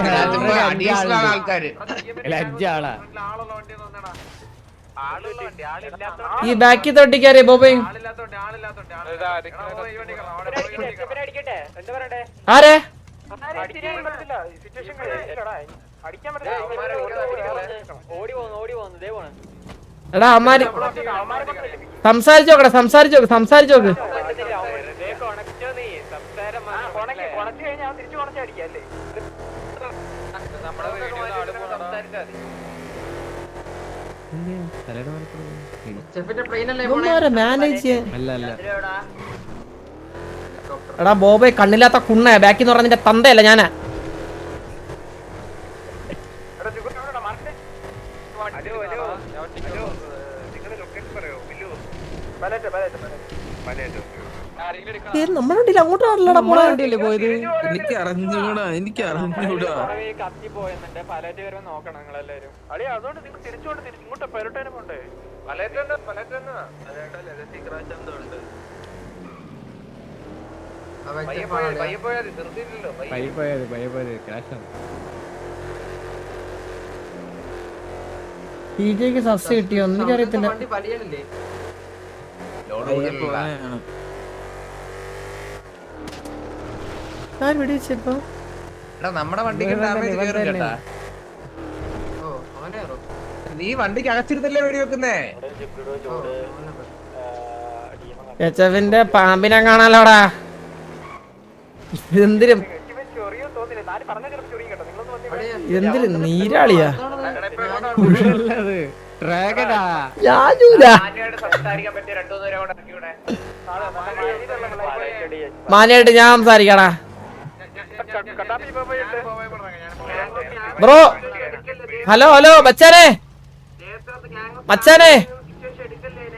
ഇതിനകത്ത് അഡീഷണൽ ആൾക്കാര് അല്ല അഞ്ചാളാ ഈ ബാക്കി തൊട്ടിക്കാരേ ബോബേ ആരെ എടാ അമ്മാര് സംസാരിച്ചു നോക്കടാ സംസാരിച്ചു നോക്ക് സംസാരിച്ചു നോക്ക് ഇവന്മാരെ മാനേജ് ചെയ്യാൻ അല്ല അല്ല എടാ ബോബെ കണ്ണില്ലാത്ത കുണ്ണ ബാക്കി എന്ന് പറഞ്ഞ നിന്റെ തന്തയല്ല ഞാനാ. ഏ, നമ്മുടെ വണ്ടിയിൽ അങ്ങോട്ട് ആണല്ലോടാ പോണേ വണ്ടിയല്ലേ പോയത്? എനിക്ക് അറിഞ്ഞൂടാ എനിക്ക് അറിഞ്ഞൂടാ. പയ്യ പോയത് പയ്യ പോയത് ക്രാഷാണ് പി ജെക്ക് സസ് കിട്ടിയോ? എന്ന് എനിക്കറിയത്തില്ല. ലോഡ് പയ്യെ കൂടുതലുള്ള പോകാനാണ്. ആര് വെടിവെച്ചപ്പോ എടാ നമ്മുടെ വണ്ടിക്ക് ഡാമേജ് കേറും. കേട്ടാ. നീ വണ്ടിക്ക് അകത്തിരുന്നല്ലേ വെടി വെക്കുന്നേ എച്ചവിന്റെ പാമ്പിനെ കാണാലോടാ. എന്തിനും എന്തിന് നീരാളിയാ? മാനേട്ട് മാനയായിട്ട് ഞാൻ സംസാരിക്കടാ. ബ്രോ ഹലോ ഹലോ മച്ചാനെ. മച്ചാനെ.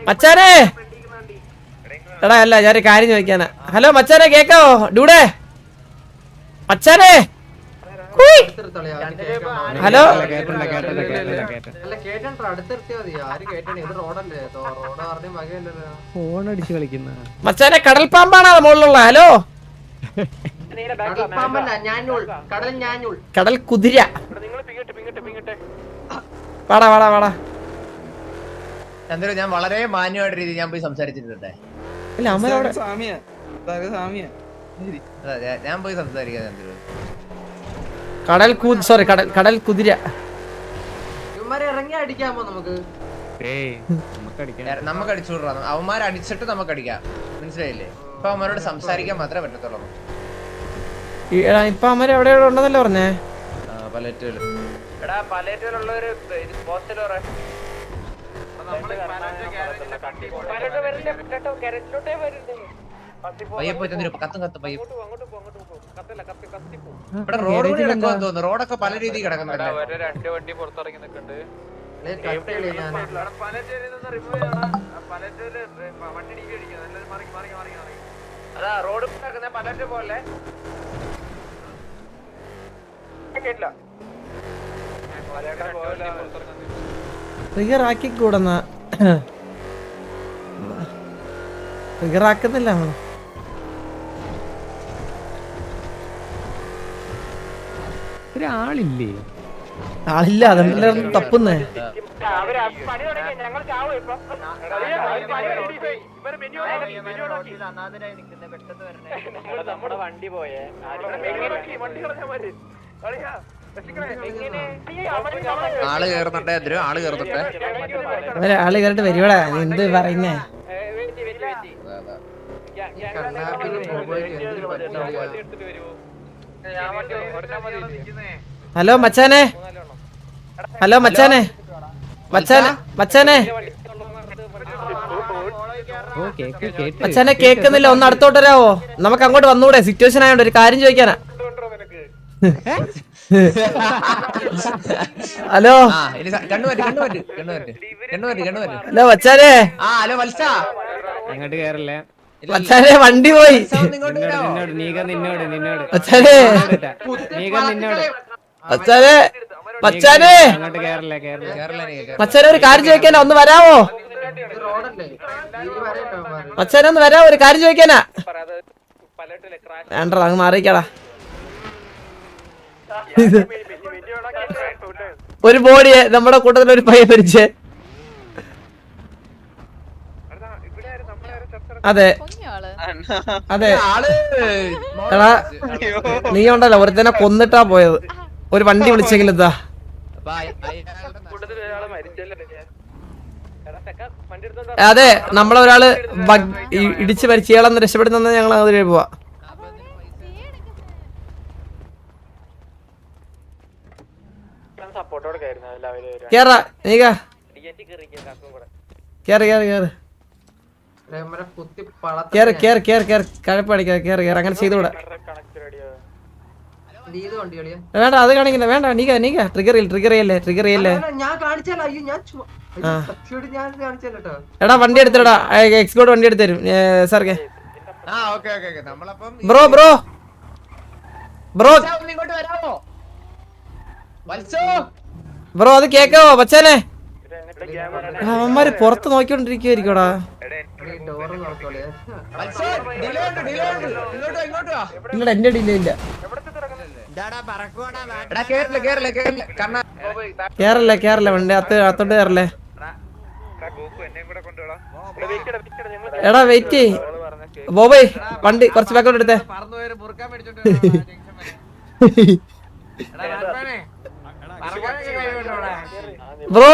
മച്ചാനെ. എടാ അല്ല ഞാനൊരു കാര്യം ചോദിക്കാനാ. ഹലോ മച്ചാനെ കേക്കാവോ? ഡൂടെ മച്ചാനെ. ഹലോ. മച്ചാനെ കടൽ പാമ്പാണോ മുകളിലുള്ള ഹലോ. കടൽ കുതിര. വാടാ വാടാ വാടാ. ചന്ദ്രു ഞാൻ വളരെ മാന്യമായിട്ട് രീതി ഞാൻ പോയി സംസാരിച്ചിട്ടുണ്ട്. ഇല്ല സാമിയാ. ശരി. ഞാൻ- പോയി സംസാരിക്കാം ചന്ദ്രു. കടൽ കു സോറി കടൽ കടൽ കുതിര. ഇറങ്ങി അടിക്കാമോ നമുക്ക്? ഏയ് നമുക്ക് അടിക്കാൻ ഞാൻ- നമുക്ക് അടിച്ചു വിടാം അവന്മാരെ അടിച്ചിട്ട് നമുക്ക് അടിക്കാം മനസ്സിലായില്ലേ? ഇപ്പൊ അവന്മാരോട് സംസാരിക്കാൻ മാത്രമേ പറ്റത്തുള്ളൂ. ഇപ്പൊ അമ്മ എവിടെ ഉണ്ടെന്നല്ലേ പറഞ്ഞേ? റോഡൊക്കെ പല രീതിയിൽ കിടക്കുന്നുണ്ട്. അല്ലേ കട്ട് കളി ഞാൻ അതാ റോഡ് പലറ്റ് പോലെ. ട്രിഗർ ആക്കി കൂടെന്ന. ട്രിഗർ ആക്കുന്നില്ല നമ്മൾ. ഒരാളില്ലേ? ആളില്ല അതെല്ലാം തപ്പുന്നേ? നമ്മുടെ വണ്ടി പോയേ. ആൾ കേറുന്നുണ്ട് ചന്ദ്രു ആൾ കേറുന്നുണ്ട്? ആൾ കേറിട്ട് വരുവടാ. നീ എന്ത് പറയുന്നേ? ഹലോ മച്ചാനെ. ഹലോ മച്ചാനെ. മച്ചാനെ മച്ചാനെ. മച്ചാനെ കേക്കുന്നില്ല. ഒന്ന് അടുത്തോട്ട് വരാവോ? നമുക്ക് അങ്ങോട്ട് വന്നൂടെ. സിറ്റുവേഷൻ ആയതുകൊണ്ട് ഒരു കാര്യം ചോദിക്കാനാ. ഹലോ? ഇനി കണ്ണു പറ്റി കണ്ണു പറ്റി കണ്ണു പറ്റി കണ്ണു പറ്റി കണ്ണു പറ്റി ഹലോ മച്ചാനെ ആ ഹലോ വത്സ. അങ്ങോട്ട് കേറല്ലേ? മച്ചാനെ വണ്ടി പോയി. നീക നിന്നോട് നിന്നോട് മച്ചാനെ നീക നിന്നോട്. കേറില്ലേ കേരള നീ ഒരു കാര്യം ചോദിക്കാനാ ഒന്ന് വരാമോ മച്ചാനെ ഒന്ന് വരാമോ ഒരു കാര്യം ചോദിക്കാനാ? വേണ്ട അങ്ങ് മാറിക്കടാ. ഒരു ബോഡിയെ നമ്മുടെ കൂട്ടത്തിൽ ഒരു പയ്യെ മരിച്ചേ അതെ. അതെ. എടാ നീ ഉണ്ടല്ലോ ഒരുത്തനെ കൊന്നിട്ടാ പോയത്. ഒരു വണ്ടി വിളിച്ചെങ്കിൽ എന്താ അതെ നമ്മളൊരാൾ ഇടിച്ച് മരിച്ചയാളെന്ന് രക്ഷപ്പെടുന്ന ഞങ്ങൾ അതിലേ പോവാ. കേറാ നീക. കേറ് കേറ് കേറ് ഇവന്മാരെ കുത്തി പളത്തി കേറ് കേറ് കേറ് കേറ്. കഴപ്പടിക്കാ കേറ് കേറ്. അങ്ങനെ ചെയ്തുകൂടാ. വണ്ടി അത് കാണിക്കില്ല വേണ്ട നീക നീക. ട്രിഗർ ചെയ്യല്ലേ ട്രിഗർ ചെയ്യല്ലേ. ട്രിഗർ ചെയ്യല്ലേ എടാ വണ്ടി എടുത്തടാ. എക്സ്കോട്ട് വണ്ടി എടുത്തരും സാർക്ക് ബ്രോ ബ്രോ. ബ്രോ. ഇങ്ങോട്ട് വരാമോ ബ്രോ അത് കേക്കാവോ? പച്ചനെ അവന്മാര് പുറത്ത് നോക്കിക്കൊണ്ടിരിക്കുവായിരിക്കോടാ ഈ എന്റെ ഡിലേ ഇല്ല. ഇല്ല കേറില്ല കേറില്ല വണ്ടി അത്ത് അത്തോട്ട് കേറല്ലേ. എടാ വെയിറ്റ് ബോബൈ വണ്ടി കുറച്ച് ബാക്കോട്ട് എടുത്തേ. ബ്രോ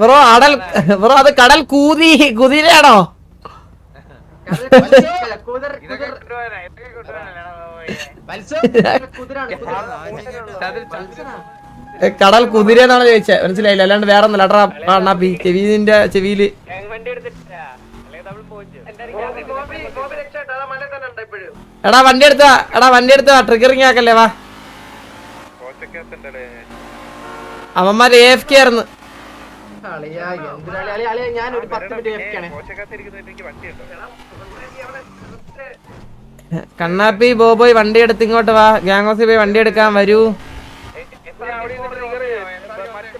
ബ്രോ അടൽ ബ്രോ അത് കടൽ കൂതി കുതിരയാണോ? കടൽ കുതിര എന്നാണ് ചോദിച്ചത് മനസ്സിലായില്ല? അല്ലാണ്ട് വേറെ ഒന്നല്ല അടാ അണ്ണാപ്പി ചെവിന്റെ ചെവിയിൽ. എടാ വണ്ടി എടുത്താ എടാ വണ്ടി എടുത്താ ട്രിഗറിങ് ആക്കല്ലേ വാ. അവന്മാര് എ എഫ് കെ ആയിരുന്നു. കണ്ണാപ്പി ബോബോയ് വണ്ടി എടുത്ത് ഇങ്ങോട്ട് വാ. ഗാംഗോസി പോയി വണ്ടി എടുക്കാൻ വരൂ.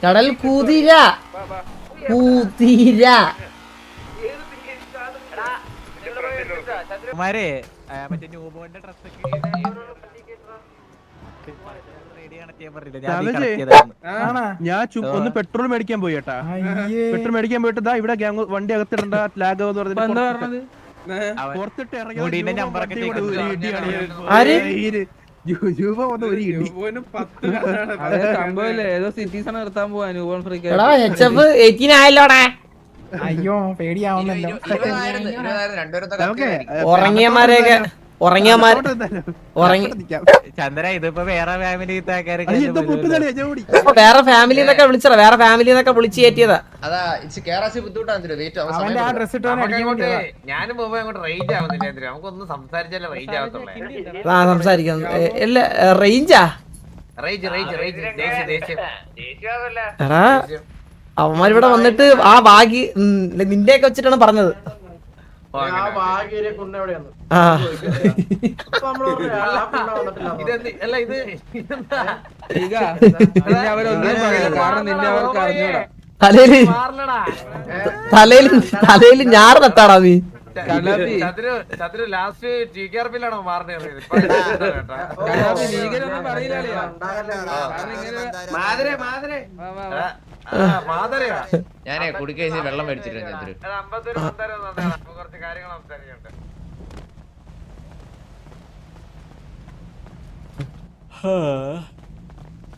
കടൽ കൂതിര. കൂതിര. മറ്റേ ന്യൂബോണിന്റെ ഡ്രസ്സൊക്കെ ഞാൻ ഒന്ന് പെട്രോൾ മേടിക്കാൻ പോയി കേട്ടാ പെട്രോൾ മേടിക്കാൻ പോയിട്ട് ദാ ഇവിടെ വണ്ടി അകത്തിടണ്ട ലാഗ് എന്ന് പറഞ്ഞിട്ട് പുറത്തിട്ട് ഇറങ്ങി അയ്യോ പേടിയാവുന്നല്ലോ. ഉറങ്ങിയമാരെയൊക്കെ ചന്ദ്ര ഇതിപ്പോ വേറെ ഫാമിലി വേറെ ഫാമിലി എന്നൊക്കെ വിളിച്ചടാ വേറെ ഫാമിലി എന്നൊക്കെ വിളിച്ചു കയറ്റിയതാ ഞാനും അങ്ങോട്ട് റേഞ്ച് ആവുന്നില്ല നമുക്കൊന്ന് സംസാരിച്ചാലേ റേഞ്ച് ആവത്തുള്ളേ. ആ സംസാരിക്കാം. ഏ, ഇല്ല റേഞ്ചാ റേഞ്ച് റേഞ്ച് അവന്മാരിവിടെ വന്നിട്ട് ആ ബാഗി നിന്റെയൊക്കെ വെച്ചിട്ടാണ് പറഞ്ഞത്. അല്ല ഇത് അവരൊന്നും പറയില്ല. കാരണം നിന്നെ അവർക്ക് അറിഞ്ഞൂടാ. തലയിൽ മാറില്ലടാ. തലയിൽ തലയിൽ ഞാറ് നത്താടാ നീ. ചതുരു ചതുരു ലാസ്റ്റ് ടി കെ ആർ പിയിലാണോ മാതിരയാ. ഞാനേ കുടിക്കഴിഞ്ഞ് വെള്ളം മേടിച്ചിട്ടുണ്ട് ചന്ദ്രു കാര്യങ്ങൾ സംസാരിക്കണ്ട്?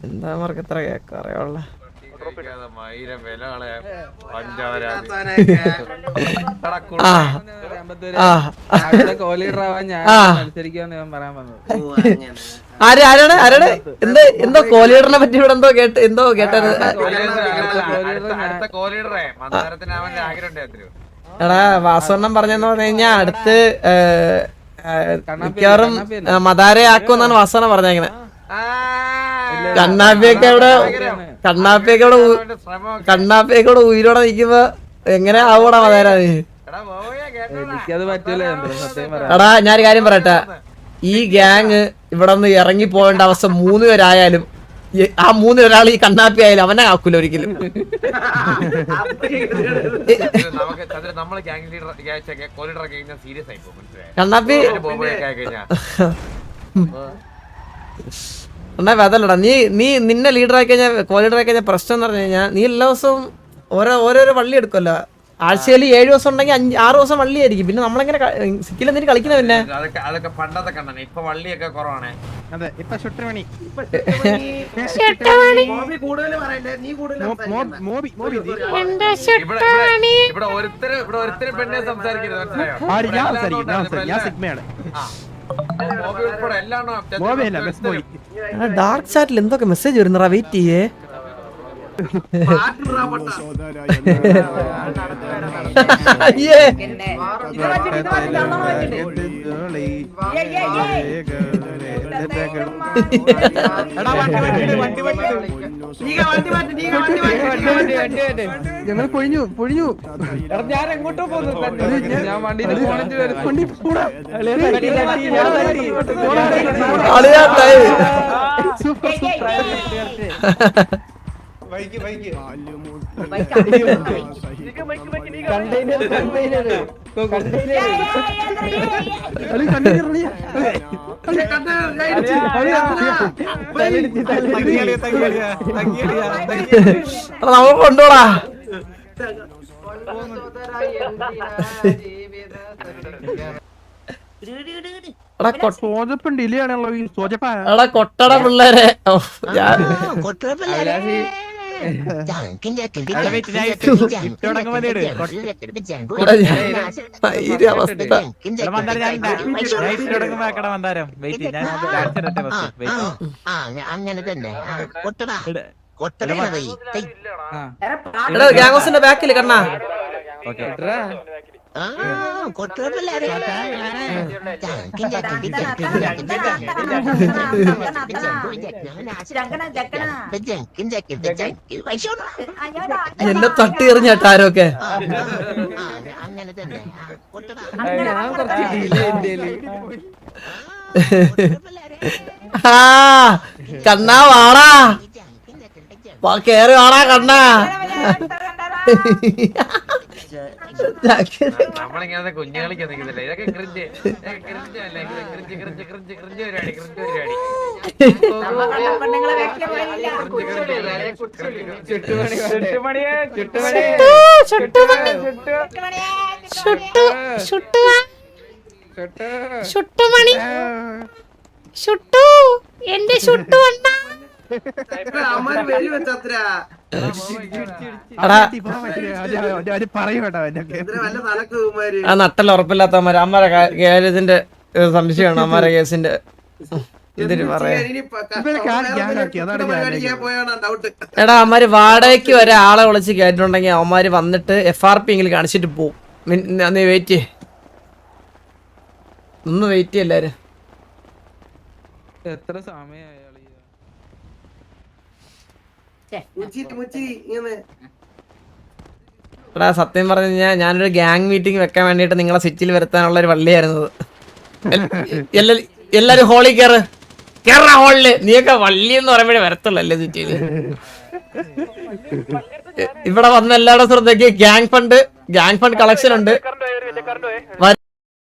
എന്താ മാർക്ക് എത്ര കേക്കറിയുള്ള ആരാണ് ആരാണ്? എന്ത് എന്തോ കോലീഡറിനെ പറ്റി ഇവിടെ എന്തോ കേട്ട് എന്തോ കേട്ടത്? അടുത്ത കോലീഡറെ മന്ദാരത്തിന് അവന്റെ ആഗ്രഹം ഉണ്ടായിരുന്നു എടാ വാസവണ്ണം പറഞ്ഞെന്ന് പറഞ്ഞു കഴിഞ്ഞാ അടുത്ത് മിക്കവാറും മദാരെ ആക്കുമെന്നാണ് വാസവണ്ണം പറഞ്ഞേക്കണേ. കണ്ണാപ്പിയൊക്കെ ഇവിടെ കണ്ണാപ്പിയൊക്കെ ഇവിടെ കണ്ണാപ്പിയൊക്കെ ഇവിടെ ഉയിരോടെ നിൽക്കുമ്പോ എങ്ങനെ ആവൂടാ മദാര നീ? എടാ ഞാനൊരു കാര്യം പറയട്ടെ. ഈ ഗ്യാങ് ഇവിടെ നിന്ന് ഇറങ്ങി പോകേണ്ട അവസ്ഥ മൂന്ന് പേരായാലും ആ മൂന്നിൽ ഒരാൾ ഈ കണ്ണാപ്പി ആയാലും അവനെ ആക്കൂല ഒരിക്കലും. കണ്ണാപ്പി കണ്ണാപ്പി അതല്ലടാ നീ നീ നിന്നെ ലീഡർ ആക്കി കഴിഞ്ഞാൽ കോലീഡർ ആക്കി കഴിഞ്ഞാൽ പ്രശ്നം എന്ന് പറഞ്ഞു കഴിഞ്ഞാൽ നീ എല്ലാ ദിവസവും ഓരോ ഓരോരോ വള്ളി എടുക്കുമല്ലോ ആഴ്ചയിൽ ഏഴ് ദിവസം ഉണ്ടെങ്കിൽ അഞ്ച് ആറ് ദിവസം വള്ളിയായിരിക്കും. പിന്നെ നമ്മളെങ്ങനെ സിക്കിൽ എന്തിനു കളിക്കുന്ന പിന്നെ? അതൊക്കെ അതൊക്കെ പണ്ടത്തെ കണ്ണനെ ഇപ്പൊ വള്ളിയൊക്കെ കുറവാണ്. അതെ ഇപ്പൊ ഇവിടെ ഇവിടെ ഒരുത്തരും പെണ്ണെ ഡാർക്ക് ചാറ്റിൽ എന്തൊക്കെ മെസ്സേജ് വരുന്നറാ വെയിറ്റ് ചെയ്യേ. ഞങ്ങൾ പൊഴിഞ്ഞു പൊഴിഞ്ഞു. ഞാൻ എങ്ങോട്ടോ പോകുന്നു ഞാൻ വണ്ടിയിൽ വണ്ടി പോടാ. ടൈം കളി കണ്ടിന്യൂ കണ്ടെയ്നർ തങ്ങിയടിയ നമ്മൾ കൊണ്ടോടാ എടാ കൊട്ടട പിള്ളേരെ. ഞാൻ അവിടെ വെയിറ്റ് അങ്ങനെ തന്നെ കൊട്ടടാ ഗ്യാങ്സിന്റെ ബാക്കിൽ കണ്ണാ എന്നെ തട്ടി എറിഞ്ഞേട്ടാ ആരൊക്കെ അങ്ങനെ തന്നെ. കണ്ണാ വാടാ. വാ കേറി വാടാ കണ്ണാ. നമ്മളിങ്ങനെ കുഞ്ഞുകളിക്ക് നിൽക്കുന്നില്ല ഇതൊക്കെ ക്രിഞ്ച് ക്രിഞ്ച് അല്ലേ ക്രിഞ്ച് ക്രിഞ്ച് ക്രിഞ്ച് ക്രിഞ്ച് പരിപാടി ക്രിഞ്ച് പരിപാടി ഷുട്ടുമണി ഷുട്ടു എന്റെ ഷുട്ടു അണ്ണ അമ്മാര് ആ നട്ടല്ല ഉറപ്പില്ലാത്ത അമ്മാരെ. കാര്യത്തിന്റെ സംശയമാണ് അമ്മര കേസിന്റെ. ഇതിന് എടാ അവന്മാര് വാടകയ്ക്ക് വരെ ആളെ വിളിച്ച് കയറ്റിട്ടുണ്ടെങ്കിൽ അവന്മാര് വന്നിട്ട് എഫ് ആർ പി എങ്കിലും കാണിച്ചിട്ട് പോവും. നീ വെയിറ്റ് ചെയ്യ്. ഒന്ന് വെയിറ്റ് ചെയ്യല്ലാരും എത്ര ഇങ്ങനെ എടാ സത്യം പറഞ്ഞു കഴിഞ്ഞാൽ ഞാനൊരു ഗ്യാങ് മീറ്റിംഗ് വെക്കാൻ വേണ്ടിയിട്ട് നിങ്ങളെ സിറ്റിൽ വരുത്താനുള്ള ഒരു വള്ളിയായിരുന്നത് എല്ലാ- എല്ലാരും ഹോളി കയറ് കേറ. ഹോളിൽ നീയൊക്കെ വള്ളി എന്ന് പറയുമ്പോഴേ വരത്തുള്ളൂ അല്ലേ സിറ്റിയിൽ ഇവിടെ വന്ന എല്ലാവരുടെ ശ്രദ്ധയ്ക്ക് gang fund gang fund collection ഉണ്ട്.